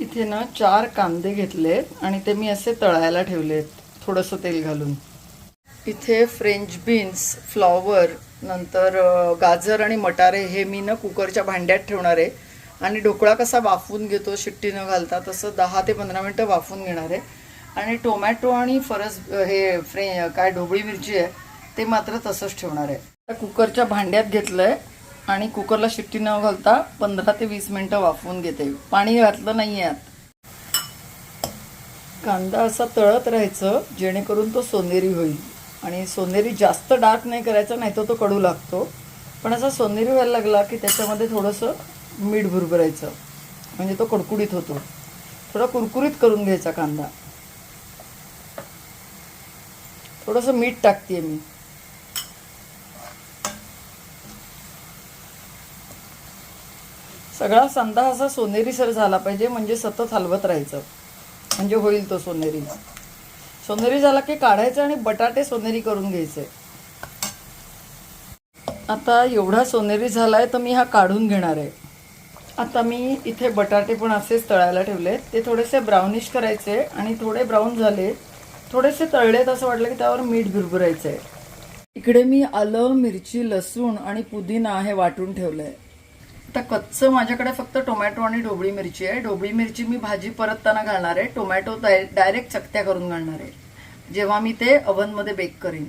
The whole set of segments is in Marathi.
इथे ना चार कांदे घेतलेत आणि ते मी असे तळायला ठेवलेत थोडंसं तेल घालून. इथे फ्रेंच बीन्स फ्लॉवर नंतर गाजर आणि मटारे हे मी ना कुकरच्या भांड्यात ठेवणार आहे. आणि ढोकळा कसा वाफवून घेतो शिट्टी न घालता तसं दहा ते पंधरा मिनटं वाफवून घेणार आहे. आणि टोमॅटो आणि फरस हे फ्रे काय ढोबळी मिरची आहे ते मात्र तसंच ठेवणार आहे. कुकरच्या भांड्यात घेतलं आहे आणि कुकरला शिट्टी न घालता पंधरा ते वीस मिनटं वाफवून घेते. पाणी घातलं नाही आहे यात कांदा असा तळत राहायचं जेणेकरून तो सोनेरी होईल. आणि सोनेरी जास्त डार्क नाही करायचा नाही तर तो कडू लागतो. पण असा सोनेरी व्हायला लागला की त्याच्यामध्ये थोडंसं मीठ भुरभरायचं. म्हणजे तो कडकुडीत होतो. थोडा कुरकुरीत करून घ्यायचा कांदा. थोडंसं मीठ टाकते मी. सगळा सांदा असा सोनेरीसर झाला पाहिजे म्हणजे सतत हलवत राहायचं. म्हणजे होईल तो सोनेरी. सोनेरी झाला की काढायचं आणि बटाटे सोनेरी करून घ्यायचे. आता एवढा सोनेरी झालाय तर मी हा काढून घेणार आहे. आता मी इथे बटाटे पण असेच तळायला ठेवले ते थोडेसे ब्राउनिश करायचे आणि थोडे ब्राऊन झाले. थोडेसे तळलेत असं वाटलं की त्यावर मीठ भुरभुरायचं आहे इकडे मी आलं मिरची लसूण आणि पुदिना हे वाटून ठेवलंय. आता कच्चं माझ्याकडे फक्त टोमॅटो आणि ढोबळी मिरची आहे. ढोबळी मिरची मी भाजी परतताना घालणार आहे. टोमॅटो डायरेक्ट चकत्या करून घालणार आहे. जेव्हा मी ते ओव्हनमध्ये बेक करीन.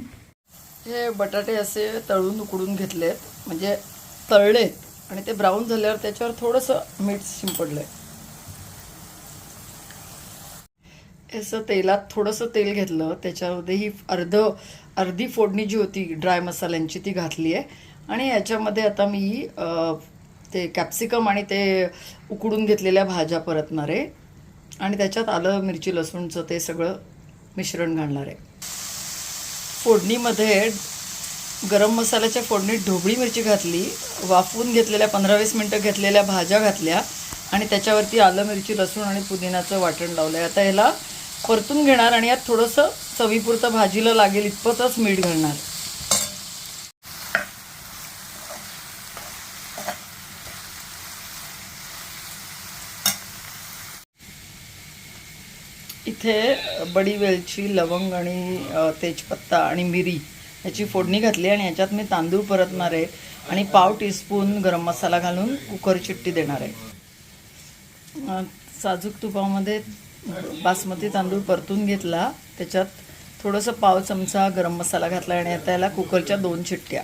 हे बटाटे असे तळून उकडून घेतलेत. म्हणजे तळलेत आणि ते ब्राऊन झाल्यावर त्याच्यावर थोडंसं मीठ शिंपडलं आहे असं तेलात थोडंसं तेल घेतलं. त्याच्यामध्ये ही अर्ध अर्धी फोडणी जी होती ड्राय मसाल्यांची ती घातली आहे आणि याच्यामध्ये आता मी ते कॅप्सिकम आणि ते उकडून घेतलेल्या भाज्या परतणार आहे. आणि त्याच्यात आलं मिरची लसूणचं ते सगळं मिश्रण घालणार आहे. फोडणीमध्ये गरम मसाल्याच्या फोडणीत ढोबळी मिरची घातली वाफवून घेतलेल्या पंधरा वीस मिनटं घेतलेल्या भाज्या घातल्या आणि त्याच्यावरती आलं मिरची लसूण आणि पुदिनाचं वाटण लावलं आहे आता ह्याला परतून घेणार आणि यात थोडंसं चवीपुरतं भाजीला लागेल इतपतच मीठ घालणार. इथे बडी वेलची लवंग आणि तेजपत्ता आणि मिरी याची फोडणी घातली आणि याच्यात मी तांदूळ परतणार आहे आणि पाव टीस्पून गरम मसाला घालून कुकर चिट्टी देणार आहे. साजूक तुपामध्ये बासमती तांदूळ परतून घेतला त्याच्यात थोडंसं पाव चमचा गरम मसाला घातला आणि आता याला कुकरच्या दोन चिट्ट्या.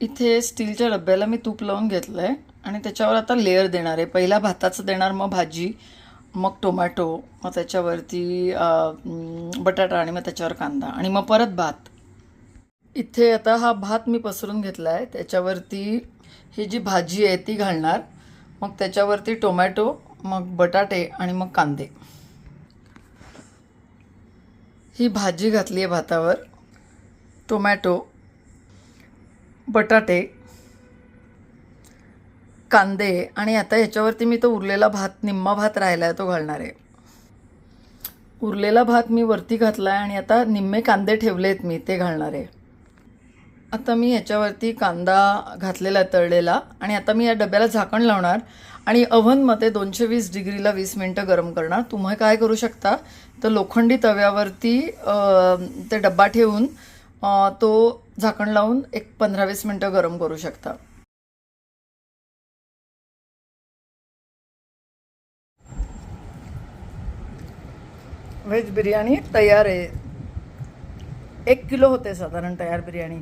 इथे स्टीलच्या डब्याला मी तूप लावून घेतलं आहे आणि त्याच्यावर आता लेअर देणार आहे. पहिला भाताचं देणार मग भाजी मग टोमॅटो मग त्याच्यावरती बटाटा आणि मग त्याच्यावर कांदा. आणि मग परत भात. इथे आता हा भात मी पसरून घेतला आहे त्याच्यावरती ही जी भाजी आहे ती घालणार. मग त्याच्यावरती टोमॅटो मग बटाटे आणि मग कांदे. ही भाजी घातली आहे भातावर. टोमॅटो बटाटे कांदे आणि आता ह्याच्यावरती मी तो उरलेला भात निम्मा भात राहिला आहे तो घालणार. आहे उरलेला भात मी वरती घातला आहे आणि आता निम्मे कांदे ठेवले आहेत मी ते घालणार. आहे आता मी ह्याच्यावरती कांदा घातलेला आहे तळलेला आणि आता मी या डब्याला झाकण लावणार आणि अव्हनमध्ये दोनशे वीस डिग्रीला वीस मिनटं गरम करणार. तुम्ही काय करू शकता? तर लोखंडी तव्यावरती ते डब्बा ठेवून तो झाकण लावून एक पंधरा वीस मिनटं गरम करू शकता. व्हेज बिर्याणी तयार आहे. एक किलो होते साधारण तयार बिर्याणी.